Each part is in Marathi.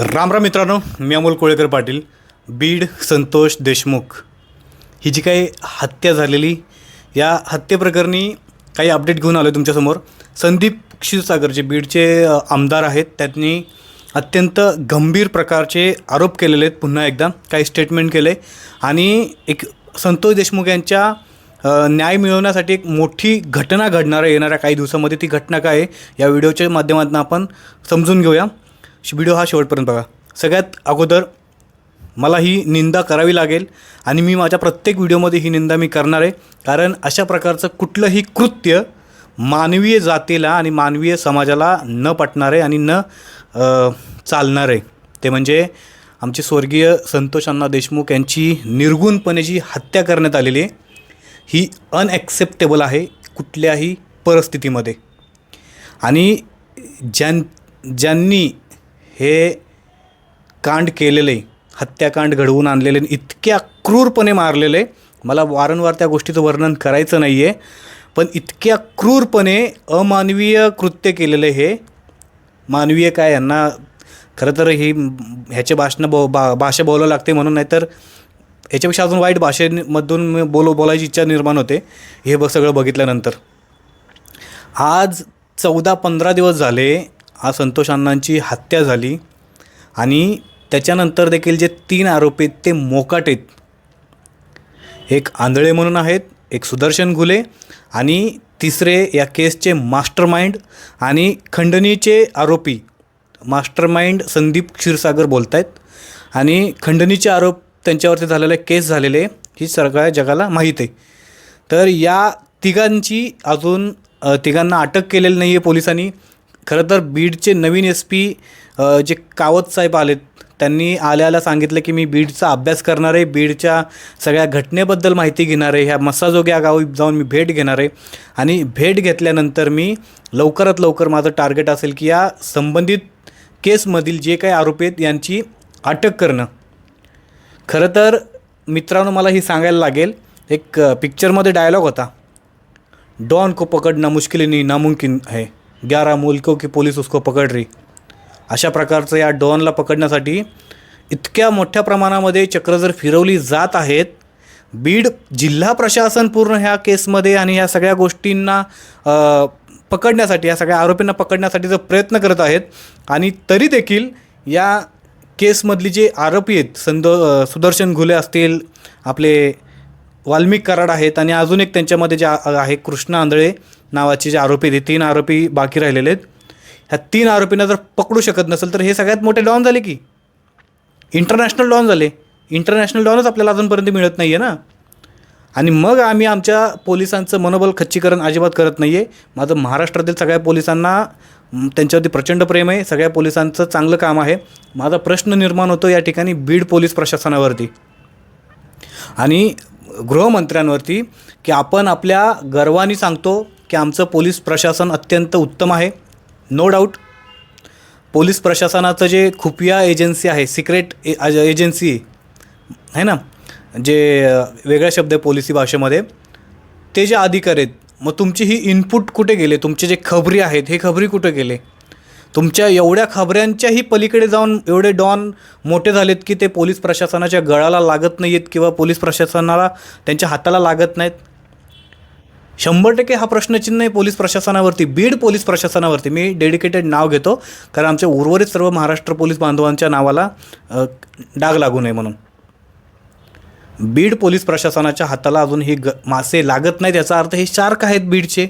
रामराम मित्रांनो मी अमोल कोळेकर पाटील बीड संतोष देशमुख. ही जी काही हत्या झालेली या हत्येप्रकरणी काही अपडेट घेऊन आलो आहे तुमच्यासमोर. संदीप क्षीरसागर जे बीडचे आमदार आहेत त्यांनी अत्यंत गंभीर प्रकारचे आरोप केलेले आहेत पुन्हा एकदा काही स्टेटमेंट केले. आणि एक संतोष देशमुख यांच्या न्याय मिळवण्यासाठी एक मोठी घटना घडणार आहे येणाऱ्या काही दिवसामध्ये. ती घटना काय आहे या व्हिडिओच्या माध्यमातून आपण समजून घेऊया. व्हिडिओ हा शेवटपर्यंत बघा. सगळ्यात अगोदर मला ही निंदा करावी लागेल आणि मी माझ्या प्रत्येक व्हिडिओमध्ये ही निंदा मी करणार आहे. कारण अशा प्रकारचं कुठलंही कृत्य मानवीय जातीला आणि मानवीय समाजाला न पटणार आहे आणि न चालणार. आहे ते म्हणजे आमचे स्वर्गीय संतोष अण्णा देशमुख यांची निर्गुणपणे जी हत्या करण्यात आलेली आहे ही अनॲक्सेप्टेबल आहे कुठल्याही परिस्थितीमध्ये. आणि ज्यां ज्यांनी हे कांड केलेले हत्याकांड घडवून आणलेले आणि इतक्या क्रूरपणे मारलेले मला वारंवार त्या गोष्टीचं वर्णन करायचं नाही आहे पण इतक्या क्रूरपणे अमानवीय कृत्य केलेले हे मानवीय काय यांना खरं तर ही ह्याचे भाषणं बो बा भाषा बोलावं लागते म्हणून नाहीतर याच्यापेक्षा अजून वाईट भाषेमधून बोलो बोलायची इच्छा निर्माण होते हे ब सगळं बघितल्यानंतर. आज चौदा पंधरा दिवस झाले हा संतोष अण्णांची हत्या झाली आणि त्याच्यानंतर देखील जे तीन आरोपी आहेत ते मोकाट आहेत. एक आंधळे म्हणून आहेत एक सुदर्शन घुले आणि तिसरे या केसचे मास्टर माइंड आणि खंडणीचे आरोपी मास्टर माइंड संदीप क्षीरसागर बोलत आहेत आणि खंडणीचे आरोप त्यांच्यावरती झालेले केस झालेले ही सगळ्या जगाला माहीत आहे. तर या तिघांची अजून तिघांना अटक केलेली नाही आहे पोलिसांनी. खरं तर बीडचे नवीन एस पी जे कावत साहेब आलेत त्यांनी आल्याला सांगितलं की मी बीडचा अभ्यास करणार आहे बीडच्या सगळ्या घटनेबद्दल माहिती घेणार आहे ह्या मसाजोग्या गावी जाऊन मी भेट घेणार आहे. आणि भेट घेतल्यानंतर मी लवकरात लवकर माझं टार्गेट असेल की या संबंधित केसमधील जे काही आरोपी आहेत यांची अटक करणं. खरं तर मित्रांनो मला ही सांगायला लागेल एक पिक्चरमध्ये डायलॉग होता. डॉन को पकडणं मुश्किल नामुमकिन आहे ग्यारह मुल्कों की पोलीस उसको पकड रही. अशा प्रकारचं या डॉनला पकडण्यासाठी इतक्या मोठ्या प्रमाणामध्ये चक्र जर फिरवली जात आहेत बीड जिल्हा प्रशासन पूर्ण ह्या केसमध्ये आणि ह्या सगळ्या गोष्टींना पकडण्यासाठी या सगळ्या आरोपींना पकडण्यासाठी जर प्रयत्न करत आहेत आणि तरी देखील या केसमधली जे आरोपी आहेत संदो सुदर्शन घुले असतील आपले वाल्मिक कराड आहेत आणि अजून एक त्यांच्यामध्ये जे आहे कृष्ण आंधळे नावाचे जे आरोपी आहेत तीन आरोपी बाकी राहिलेले आहेत. ह्या तीन आरोपींना जर पकडू शकत नसेल तर हे सगळ्यात मोठे डॉन झाले की. इंटरनॅशनल डॉन झाले. इंटरनॅशनल डॉनच आपल्याला अजूनपर्यंत मिळत नाही आहे ना. आणि मग आम्ही आमच्या पोलिसांचं मनोबल खच्चीकरण अजिबात करत नाही आहे माझं महाराष्ट्रातील सगळ्या पोलिसांना त्यांच्यावरती प्रचंड प्रेम आहे. सगळ्या पोलिसांचं चांगलं काम आहे. माझा प्रश्न निर्माण होतो या ठिकाणी बीड पोलीस प्रशासनावरती. आणि गृहमंत्र्यांवरती की आपण आपल्या गर्वाने सांगतो की आमचं पोलीस प्रशासन अत्यंत उत्तम आहे. नो डाऊट पोलीस प्रशासनाचं जे खुफिया एजन्सी आहे सिक्रेट ए एजन्सी आहे ना? जे वेगळा शब्द आहे पोलिसी भाषेमध्ये. ते जे अधिकारी आहेत मग तुमची ही इनपुट कुठे गेले? तुमचे जे खबरी आहेत हे खबरी कुठे गेले? तुमच्या एवढ्या खबऱ्यांच्याही पलीकडे जाऊन एवढे डॉन मोठे झालेत की ते पोलीस प्रशासनाच्या गळाला लागत नाही आहेत किंवा पोलीस प्रशासनाला त्यांच्या हाताला लागत नाहीत. शंभर टक्के हा प्रश्नचिन्ह आहे पोलीस प्रशासनावरती बीड पोलीस प्रशासनावरती. मी डेडिकेटेड नाव घेतो कारण आमच्या उर्वरित सर्व महाराष्ट्र पोलीस बांधवांच्या नावाला डाग लागू नये म्हणून. बीड पोलीस प्रशासनाच्या हाताला अजून हे ग मासे लागत नाहीत याचा अर्थ हे शार्क आहेत बीडचे.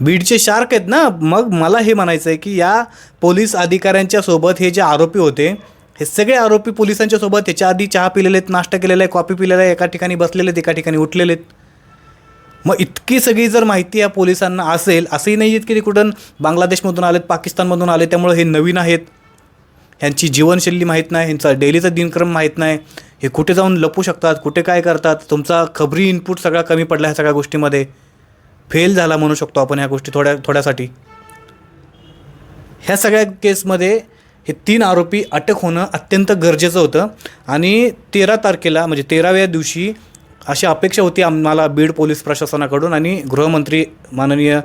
बीडचे शार्क आहेत ना? मग मला हे म्हणायचं आहे की या पोलीस अधिकाऱ्यांच्या सोबत हे जे आरोपी होते हे सगळे आरोपी पोलिसांच्या सोबत ह्याच्या आधी चहा पिलेले आहेत नाश्ता केलेला आहे कॉफी पिलेला आहे एका ठिकाणी बसलेले आहेत एका ठिकाणी उठलेले आहेत. मग इतकी सगळी जर माहिती या पोलिसांना असेल असंही नाही आहेत की ते कुठून बांगलादेशमधून आलेत पाकिस्तानमधून आले त्यामुळे हे नवीन आहेत. ह्यांची जीवनशैली माहीत नाही ह्यांचा डेलीचा दिनक्रम माहीत नाही. हे कुठे जाऊन लपू शकतात कुठे काय करतात तुमचा खबरी इनपुट सगळा कमी पडला ह्या सगळ्या गोष्टीमध्ये. फेल झाला म्हणू शकतो आपण ह्या गोष्टी थोड्या थोड्यासाठी. ह्या सगळ्या केसमध्ये हे तीन आरोपी अटक होणं अत्यंत गरजेचं होतं. आणि तेरा तारखेला म्हणजे तेराव्या दिवशी अशी अपेक्षा होती आम्हाला बीड पोलीस प्रशासनाकडून आणि गृहमंत्री माननीय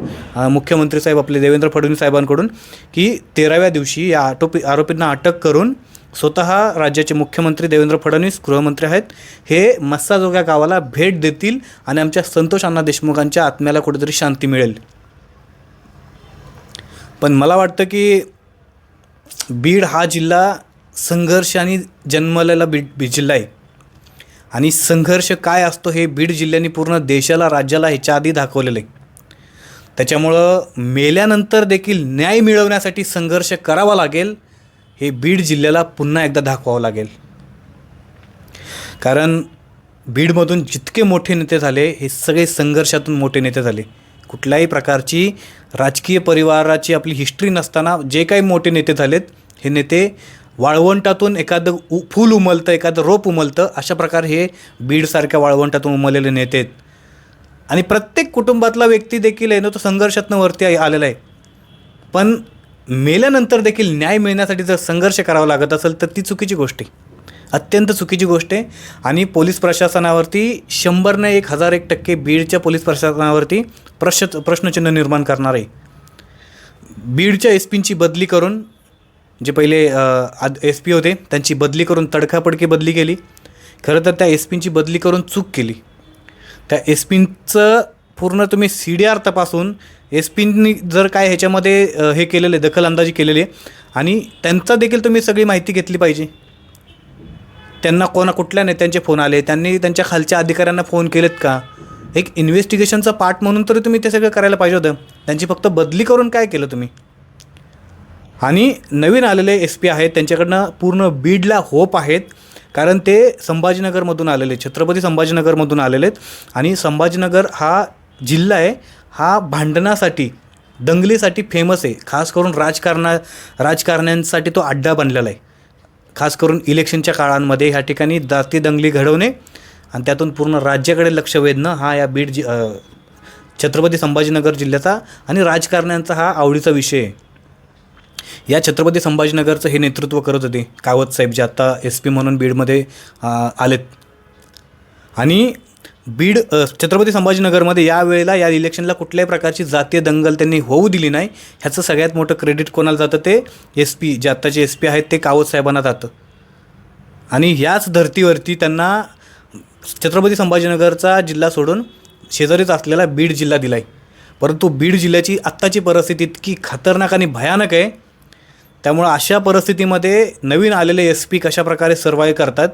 मुख्यमंत्री साहेब आपले देवेंद्र फडणवीस साहेबांकडून की तेराव्या दिवशी या आटोपी आरोपींना अटक करून स्वतः राज्याचे मुख्यमंत्री देवेंद्र फडणवीस गृहमंत्री आहेत हे मस्साजोग्या गावाला भेट देतील आणि आमच्या संतोष अण्णा देशमुखांच्या आत्म्याला कुठेतरी शांती मिळेल. पण मला वाटतं की बीड हा जिल्हा संघर्षाने जन्मलेला बीड बी जिल्हा आहे. आणि संघर्ष काय असतो हे बीड जिल्ह्याने पूर्ण देशाला राज्याला ह्याच्या आधी दाखवलेलं आहे. त्याच्यामुळं मेल्यानंतर देखील न्याय मिळवण्यासाठी संघर्ष करावा लागेल हे बीड जिल्ह्याला पुन्हा एकदा दाखवावं लागेल. कारण बीडमधून जितके मोठे नेते झाले हे सगळे संघर्षातून मोठे नेते झाले. कुठल्याही प्रकारची राजकीय परिवाराची आपली हिस्ट्री नसताना जे काही मोठे नेते झालेत हे नेते वाळवंटातून एखादं उ फूल उमलतं एखादं रोप उमलतं अशा प्रकारे हे बीडसारख्या वाळवंटातून उमललेले नेते आहेत. आणि प्रत्येक कुटुंबातला व्यक्ती देखील आहे ना तो संघर्षातनं वरती आलेला आहे. पण मेल्यानंतर देखील न्याय मिळण्यासाठी जर संघर्ष करावा लागत असेल तर ती चुकीची गोष्ट आहे. अत्यंत चुकीची गोष्ट आहे. आणि पोलीस प्रशासनावरती शंभरने एक हजार एक टक्के बीडच्या पोलीस प्रशासनावरती प्रश्न प्रश्नचिन्ह निर्माण करणार आहे. बीडच्या एस पींची बदली करून जे पहिले एस पी होते त्यांची बदली करून तडकापडकी बदली केली. खरं तर त्या एस पींची बदली करून चूक केली. त्या एस पींचं पूर्ण तुम्ही सी डी आर तपासून एस पींनी जर काय ह्याच्यामध्ये हे केलेलं आहे दखलंदाजी केलेली आहे. आणि त्यांचा देखील तुम्ही सगळी माहिती घेतली पाहिजे. त्यांना कोणा कुठल्या नेत्यांचे फोन आले? त्यांनी त्यांच्या खालच्या अधिकाऱ्यांना फोन केलेत का? एक इन्व्हेस्टिगेशनचा पार्ट म्हणून तरी तुम्ही ते सगळं करायला पाहिजे होतं. त्यांची फक्त बदली करून काय केलं तुम्ही? आणि नवीन आलेले एस पी आहेत त्यांच्याकडनं पूर्ण बीडला होप आहेत कारण ते संभाजीनगरमधून आलेले छत्रपती संभाजीनगरमधून आलेले आहेत. आणि संभाजीनगर हा जिल्हा आहे हा भांडणासाठी दंगलीसाठी फेमस आहे. खास करून राजकारणा राजकारण्यांसाठी तो अड्डा बनलेला आहे. खास करून इलेक्शनच्या काळांमध्ये ह्या ठिकाणी जाती दंगली घडवणे आणि त्यातून पूर्ण राज्याकडे लक्ष वेधणं हा या बीड जि छत्रपती संभाजीनगर जिल्ह्याचा आणि राजकारण्यांचा हा आवडीचा विषय आहे. या छत्रपती संभाजीनगरचं हे नेतृत्व करत होते कावत साहेब जे आत्ता एस पी म्हणून बीडमध्ये आलेत. आणि बीड छत्रपती संभाजीनगरमध्ये या वेळेला या इलेक्शनला कुठल्याही प्रकारची जातीय दंगल त्यांनी होऊ दिली नाही. ह्याचं सगळ्यात मोठं क्रेडिट कोणाला जातं? ते एस पी जे आत्ताचे एस पी आहेत ते कावत साहेबांना जातं. आणि ह्याच धर्तीवरती त्यांना छत्रपती संभाजीनगरचा जिल्हा सोडून शेजारीच असलेला बीड जिल्हा दिला आहे परंतु बीड जिल्ह्याची आत्ताची परिस्थिती इतकी खतरनाक आणि भयानक आहे. त्यामुळं अशा परिस्थितीमध्ये नवीन आलेले एस पी कशाप्रकारे सर्वाईव्ह करतात?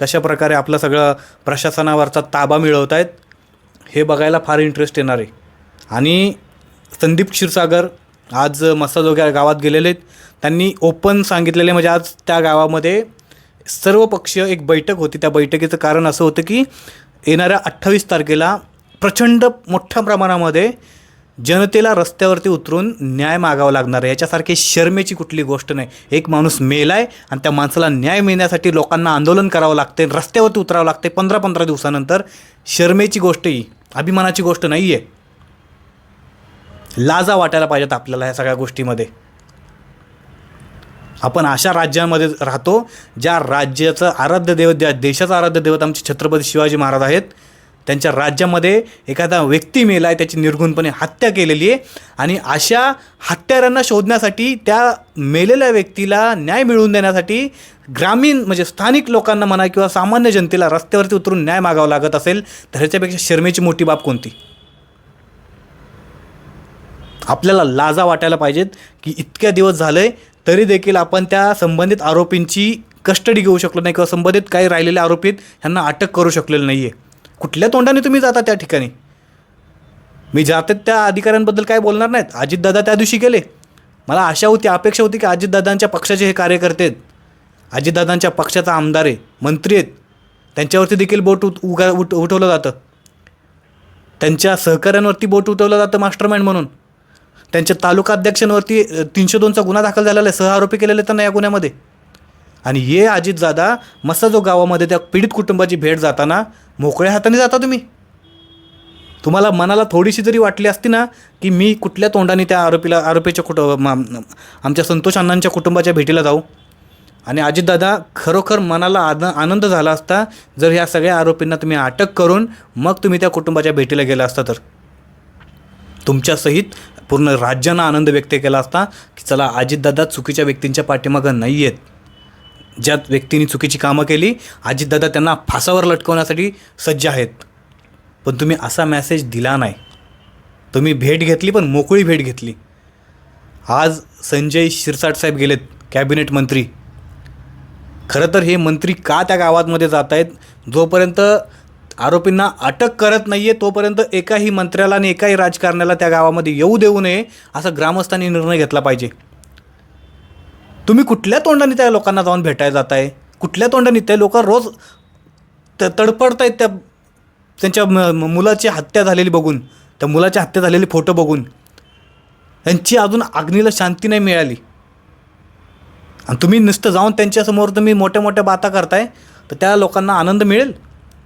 कशाप्रकारे आपलं सगळं प्रशासनावरचा ताबा मिळवत आहेत हे बघायला फार इंटरेस्ट येणार आहे. आणि संदीप क्षीरसागर आज मस्साजोग्या गावात गेलेले आहेत. त्यांनी ओपन सांगितलेले म्हणजे आज त्या गावामध्ये सर्व पक्ष एक बैठक होती. त्या बैठकीचं कारण असं होतं की येणाऱ्या अठ्ठावीस तारखेला प्रचंड मोठ्या प्रमाणामध्ये जनतेला रस्त्यावरती उतरून न्याय मागावा लागणार आहे. याच्यासारखी शर्मेची कुठली गोष्ट नाही. एक माणूस मेलाय आणि त्या माणसाला न्याय मिळण्यासाठी लोकांना आंदोलन करावं लागते रस्त्यावरती उतरावं लागते पंधरा पंधरा दिवसानंतर. शर्मेची गोष्ट ही अभिमानाची गोष्ट नाही आहे लाजा वाटायला पाहिजेत आपल्याला ह्या सगळ्या गोष्टीमध्ये. आपण अशा राज्यांमध्ये राहतो ज्या राज्याचं आराध्य दैवत ज्या देशाचं आराध्य दैवत आमचे छत्रपती शिवाजी महाराज आहेत त्यांच्या राज्यामध्ये एखादा व्यक्ती मेला आहे त्याची निर्गुणपणे हत्या केलेली आहे आणि अशा हत्यारांना शोधण्यासाठी त्या मेलेल्या व्यक्तीला न्याय मिळवून देण्यासाठी ग्रामीण म्हणजे स्थानिक लोकांना म्हणा किंवा सामान्य जनतेला रस्त्यावरती उतरून न्याय मागावा लागत असेल तर ह्याच्यापेक्षा शर्मेची मोठी बाब कोणती? आपल्याला लाजा वाटायला पाहिजेत की इतक्या दिवस झाले तरी देखील आपण त्या संबंधित आरोपींची कस्टडी घेऊ शकलो नाही किंवा संबंधित काही राहिलेल्या आरोपी ह्यांना अटक करू शकलेलं नाही आहे कुठल्या तोंडाने तुम्ही जाता त्या ठिकाणी? मी जाते त्या अधिकाऱ्यांबद्दल काय बोलणार नाहीत. अजितदादा त्या दिवशी गेले. मला आशा होती अपेक्षा होती की अजितदादांच्या पक्षाचे हे कार्यकर्ते आहेत. अजितदादांच्या पक्षाचा आमदार आहे मंत्री आहेत. त्यांच्यावरती देखील बोट उत उगा उठ उठवलं जातं. त्यांच्या सहकाऱ्यांवरती बोट उठवलं जातं मास्टरमाइंड म्हणून. त्यांच्या तालुका अध्यक्षांवरती तीनशे दोनचा गुन्हा दाखल झालेला आहे. सह आरोपी केलेले त्यांना या गुन्ह्यामध्ये. आणि ये अजितदादा मसाजो गावामध्ये त्या पीडित कुटुंबाची भेट जाताना मोकळ्या हाताने जाता तुम्ही. तुम्हाला मनाला थोडीशी जरी वाटली असती ना की मी कुठल्या तोंडाने त्या आरोपीला आरोपीच्या कुटुंब आमच्या संतोष अण्णांच्या कुटुंबाच्या भेटीला जाऊ. आणि अजितदादा खरोखर मनाला आद आनंद झाला असता जर ह्या सगळ्या आरोपींना तुम्ही अटक करून मग तुम्ही त्या कुटुंबाच्या भेटीला गेला असता तर. तुमच्यासहित पूर्ण राज्यानं आनंद व्यक्त केला असता की चला अजितदादा चुकीच्या व्यक्तींच्या पाठीमागं नाही आहेत ज्या व्यक्तींनी चुकीची कामं केली अजितदादा त्यांना फासावर लटकवण्यासाठी सज्ज आहेत. पण तुम्ही असा मॅसेज दिला नाही. तुम्ही भेट घेतली पण मोकळी भेट घेतली. आज संजय शिरसाट साहेब गेलेत कॅबिनेट मंत्री. खरं तर हे मंत्री का त्या गावातमध्ये जात आहेत? जोपर्यंत आरोपींना अटक करत नाही आहे तोपर्यंत एकाही मंत्र्याला आणि एकाही राजकारण्याला त्या गावामध्ये येऊ देऊ नये असा ग्रामस्थांनी निर्णय घेतला पाहिजे. तुम्ही कुठल्या तोंडाने त्या लोकांना जाऊन भेटायला जात आहे कुठल्या तोंडाने? ते लोक रोज त तडपडत आहेत त्या त्यांच्या म- मुलाची हत्या झालेली बघून त्या मुलाची हत्या झालेले फोटो बघून. त्यांची अजून अग्नीला शांती नाही मिळाली. आणि तुम्ही नुसतं जाऊन त्यांच्यासमोर तुम्ही मोठ्या मोठ्या बाता करताय तर त्या लोकांना आनंद मिळेल.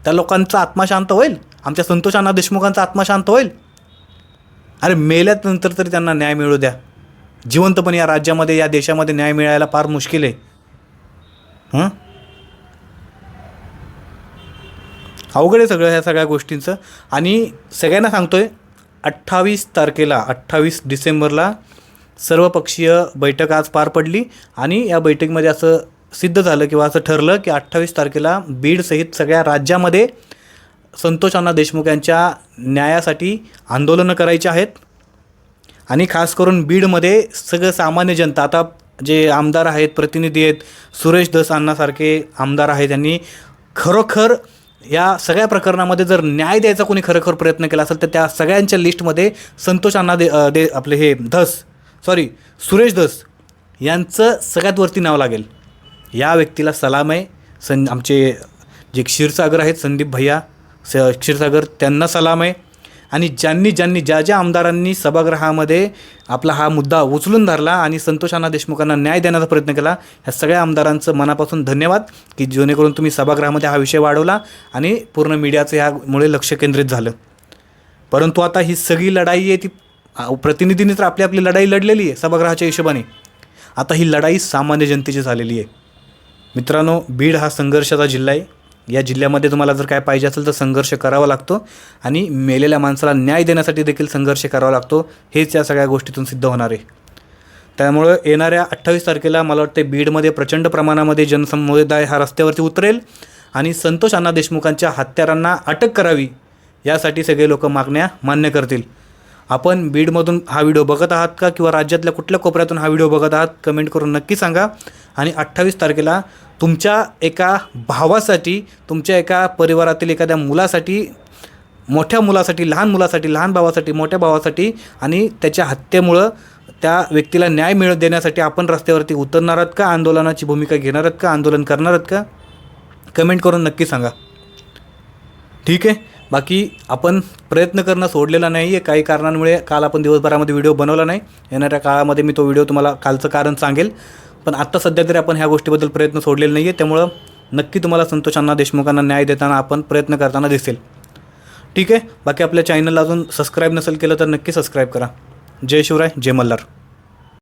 त्या लोकांचा आत्मा शांत होईल. आमच्या संतोष अण्णा देशमुखांचा आत्मा शांत होईल. अरे मेल्यानंतर तरी त्यांना न्याय मिळू द्या. जिवंतपणे या राज्यामध्ये या देशामध्ये न्याय मिळायला फार मुश्किल आहे. हां? अवघड आहे सगळं ह्या सगळ्या गोष्टींचं. आणि सगळ्यांना सांगतो आहे अठ्ठावीस तारखेला अठ्ठावीस डिसेंबरला सर्वपक्षीय बैठक आज पार पडली आणि या बैठकीमध्ये असं सिद्ध झालं किंवा असं ठरलं की अठ्ठावीस तारखेला बीडसहित सगळ्या राज्यामध्ये संतोष अण्णा देशमुख यांच्या न्यायासाठी आंदोलनं करायची आहेत. आणि खास करून बीडमध्ये सगळं सामान्य जनता आता जे आमदार आहेत प्रतिनिधी आहेत सुरेश धस अण्णासारखे आमदार आहेत यांनी खरोखर या सगळ्या प्रकरणामध्ये जर न्याय द्यायचा कोणी खरोखर प्रयत्न केला असेल तर त्या सगळ्यांच्या लिस्टमध्ये संतोष अण्णा दे दे आपले हे धस सॉरी सुरेश धस यांचं सगळ्यात वरती नाव लागेल. या व्यक्तीला सलाम आहे. सं आमचे जे क्षीरसागर आहेत संदीप भैया स क्षीरसागर त्यांना सलाम आहे. आणि ज्यांनी ज्यांनी ज्या ज्या आमदारांनी सभागृहामध्ये आपला हा मुद्दा उचलून धरला आणि संतोष देशमुखांना न्याय देण्याचा प्रयत्न केला ह्या सगळ्या आमदारांचं मनापासून धन्यवाद की जेणेकरून तुम्ही सभागृहामध्ये हा विषय वाढवला आणि पूर्ण मीडियाचं ह्यामुळे लक्ष केंद्रित झालं. परंतु आता ही सगळी लढाई आहे ती प्रतिनिधींनी तर आपली आपली लढाई लढलेली आहे सभागृहाच्या हिशोबाने. आता ही लढाई सामान्य जनतेची झालेली आहे. मित्रांनो बीड हा संघर्षाचा जिल्हा आहे. या जिल्ह्यामध्ये तुम्हाला जर काय पाहिजे असेल तर संघर्ष करावा लागतो आणि मेलेल्या माणसाला न्याय देण्यासाठी देखील संघर्ष करावा लागतो. हेच या सगळ्या गोष्टीतून सिद्ध होणार आहे. त्यामुळं येणाऱ्या अठ्ठावीस तारखेला मला वाटते बीडमध्ये प्रचंड प्रमाणामध्ये जनसमुदाय हा रस्त्यावरती उतरेल आणि संतोष अण्णा देशमुखांच्या हत्यारांना अटक करावी यासाठी सगळे लोक मागण्या मान्य करतील. आपण बीडमधून हा व्हिडिओ बघत आहात का किंवा राज्यातल्या कुठल्या कोपऱ्यातून हा व्हिडिओ बघत आहात कमेंट करून नक्की सांगा. आणि अठ्ठावीस तारखेला तुमच्या एका भावासाठी तुमच्या एका परिवारातील एखाद्या मुलासाठी मोठ्या मुलासाठी लहान मुलासाठी लहान भावासाठी मोठ्या भावासाठी आणि त्याच्या हत्येमुळं त्या व्यक्तीला न्याय मिळत देण्यासाठी आपण रस्त्यावरती उतरणार आहात का? आंदोलनाची भूमिका घेणार आहात का? आंदोलन करणार आहात का? कमेंट करून नक्की सांगा. ठीक आहे? बाकी आपण प्रयत्न करणं सोडलेला नाही आहे काही कारणांमुळे काल आपण दिवसभरामध्ये व्हिडिओ बनवला नाही. येणाऱ्या काळामध्ये मी तो व्हिडिओ तुम्हाला कालचं कारण सांगेल. पण आत्ता सध्या तरी आपण ह्या गोष्टीबद्दल प्रयत्न सोडलेले नाही आहे त्यामुळं नक्की तुम्हाला संतोष अण्णा देशमुखांना न्याय देताना आपण प्रयत्न करताना दिसेल. ठीक आहे? बाकी आपल्या चॅनलला अजून सबस्क्राईब नसेल केलं तर नक्की सबस्क्राईब करा. जय शिवराय जय मल्हार.